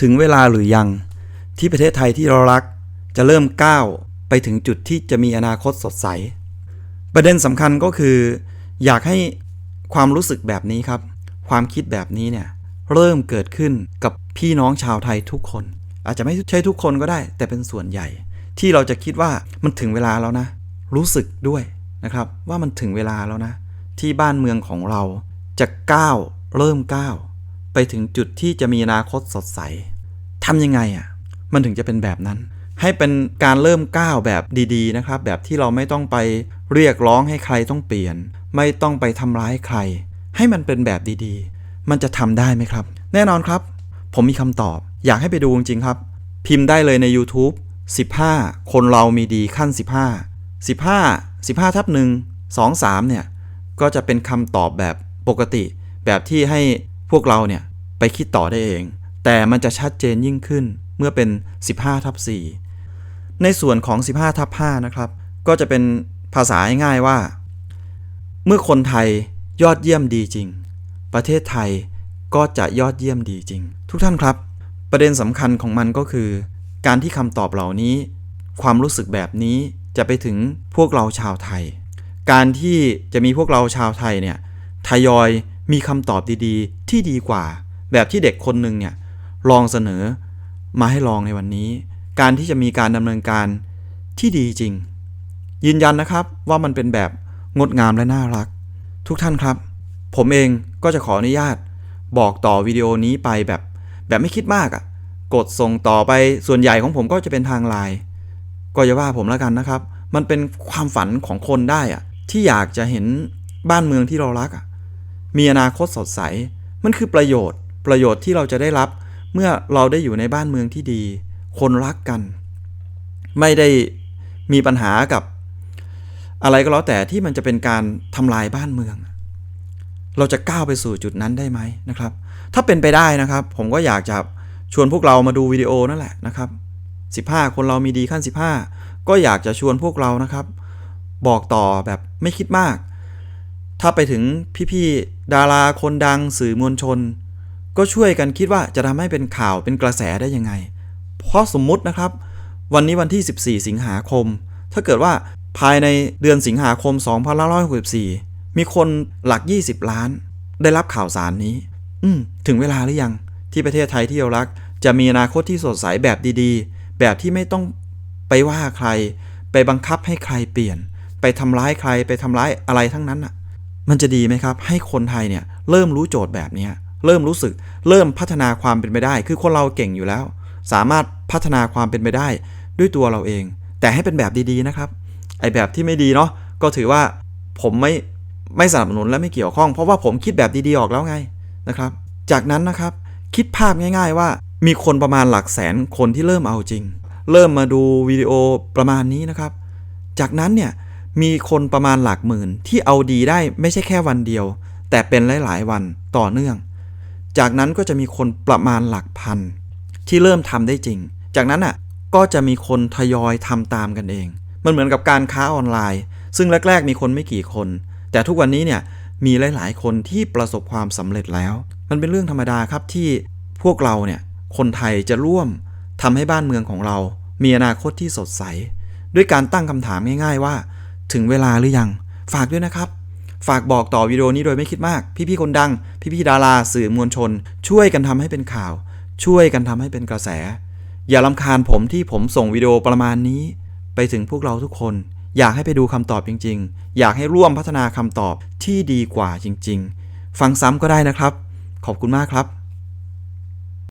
ถึงเวลาหรือยัง ที่ประเทศไทยที่เรารัก จะเริ่มก้าวไปถึงจุดที่จะมีอนาคตสดใส ประเด็นสำคัญก็คือ อยากให้ความรู้สึกแบบนี้ครับ ความคิดแบบนี้เนี่ยเริ่มเกิดขึ้นกับพี่น้องชาวไทยทุกคน อาจจะไม่ใช่ทุกคนก็ได้ แต่เป็นส่วนใหญ่ ที่เราจะคิดว่ามันถึงเวลาแล้วนะ รู้สึกด้วยนะครับ ว่ามันถึงเวลาแล้วนะ ที่บ้านเมืองของเราจะก้าวเริ่มก้าวไปถึงจุดที่จะมีอนาคตสดใส ทำยังไงอะมันถึงจะเป็นแบบนั้น ให้เป็นการเริ่มก้าวแบบดีๆนะครับ แบบที่เราไม่ต้องไปเรียกร้องให้ใครต้องเปลี่ยน ไม่ต้องไปทำร้ายใคร ให้มันเป็นแบบดีๆ มันจะทำได้ไหมครับ แน่นอนครับ ผมมีคำตอบ อยากให้ไปดูจริงๆครับ พิมพ์ได้เลยใน YouTube 15 คนเรามีดีขั้น 15 15 15ทับ1 2 3เนี่ยก็จะเป็นคำตอบแบบปกติ แบบที่ให้พวกเราเนี่ยไปคิดต่อได้เอง แต่มันจะชัดเจนยิ่งขึ้นเมื่อเป็น 15ทับ4ในส่วนของ 15ทับ5นะครับ ก็จะเป็นภาษาง่ายๆว่า เมื่อคนไทยยอดเยี่ยมดีจริง ประเทศไทยก็จะยอดเยี่ยมดีจริง ทุกท่านครับ ประเด็นสำคัญของมันก็คือ การที่คำตอบเหล่านี้ ความรู้สึกแบบนี้จะไปถึงพวกเราชาวไทย การที่จะมีพวกเราชาวไทยเนี่ยทยอยมีคำตอบดีๆ ที่ดีกว่า แบบที่เด็กคนหนึ่งเนี่ย ลองเสนอมาให้ลองในวันนี้ การที่จะมีการดำเนินการที่ดีจริง ยืนยันนะครับว่ามันเป็นแบบงดงามและน่ารัก ทุกท่านครับ ผมเองก็จะขออนุญาต บอกต่อวิดีโอนี้ไปแบบแบบไม่คิดมากอะ่ะ กดส่งต่อไปส่วนใหญ่ของผมก็จะเป็นทางไลน์ก็อย่าว่าผมแล้วกันนะครับ มันเป็นความฝันของคนได้อะที่อยากจะเห็นบ้านเมืองที่เรารักอะมีอนาคตสดใส มันคือประโยชน์ ประโยชน์ที่เราจะได้รับ เมื่อเราได้อยู่ในบ้านเมืองที่ดี คนรักกัน ไม่ได้มีปัญหากับ อะไรก็แล้วแต่ที่มันจะเป็นการทำลายบ้านเมือง เราจะก้าวไปสู่จุดนั้นได้ไหมนะครับ ถ้าเป็นไปได้นะครับ ผมก็อยากจะชวนพวกเรามาดูวิดีโอนั่นแหละนะครับ 15 คนเรามีดีขั้น 15 ก็อยากจะชวนพวกเรานะครับ บอกต่อแบบไม่คิดมาก ถ้าไปถึงพี่ๆดาราคนดังสื่อมวลชน ก็ช่วยกันคิดว่าจะทำให้เป็นข่าวเป็นกระแสได้ยังไง เพราะสมมุตินะครับ วันนี้วันที่ 14 สิงหาคม ถ้าเกิดว่าภายในเดือนสิงหาคม 2564 มีคนหลัก 20 ล้าน ได้รับข่าวสารนี้ อืม ถึงเวลาหรือยัง ที่ประเทศไทยที่เรารัก จะมีอนาคตที่สดใสแบบดีๆ แบบที่ไม่ต้องไปว่าใคร ไปบังคับให้ใครเปลี่ยน ไปทำร้ายใคร ไปทำร้ายอะไรทั้งนั้นอะ มันจะดีไหมครับ ให้คนไทยเนี่ยเริ่มรู้โจทย์แบบนี้ เริ่มรู้สึก เริ่มพัฒนาความเป็นไปได้ คือคนเราเก่งอยู่แล้ว สามารถพัฒนาความเป็นไปได้ด้วยตัวเราเอง แต่ให้เป็นแบบดีๆนะครับ ไอแบบที่ไม่ดีเนาะก็ถือว่าผมไม่ไม่สนับสนุนและไม่เกี่ยวข้อง เพราะว่าผมคิดแบบดีๆออกแล้วไงนะครับ จากนั้นนะครับคิดภาพง่าย ๆ ว่ามีคนประมาณหลักแสนคนที่เริ่มเอาจริง เริ่มมาดูวิดีโอประมาณนี้นะครับ จากนั้นเนี่ยมีคนประมาณหลักหมื่นที่เอาดีได้ไม่ใช่แค่วันเดียว แต่เป็นหลาย ๆ วันต่อเนื่อง จากนั้นก็จะมีคนประมาณหลักพัน ที่เริ่มทำได้จริง จากนั้นอะก็จะมีคนทยอยทำตามกันเอง มันเหมือนกับการค้าออนไลน์ ซึ่งแรก ๆ มีคนไม่กี่คน แต่ทุกวันนี้เนี่ยมีหลาย ๆ คนที่ประสบความสำเร็จแล้ว มันเป็นเรื่องธรรมดาครับที่พวกเราเนี่ยคนไทยจะร่วมทำให้บ้านเมืองของเรา มีอนาคตที่สดใส ด้วยการตั้งคำถามง่าย ๆ ว่า ถึงเวลาหรือยัง ฝากด้วยนะครับ ฝากบอกต่อวิดีโอนี้โดยไม่คิดมาก พี่ๆคนดัง พี่ๆดาราสื่อมวลชน ช่วยกันทำให้เป็นข่าว ช่วยกันทำให้เป็นกระแส อย่าลำคาญผมที่ผมส่งวิดีโอประมาณนี้ ไปถึงพวกเราทุกคน อยากให้ไปดูคำตอบจริง ๆ อยากให้ร่วมพัฒนาคำตอบที่ดีกว่าจริง ๆ ฟังซ้ำก็ได้นะครับ ขอบคุณมากครับ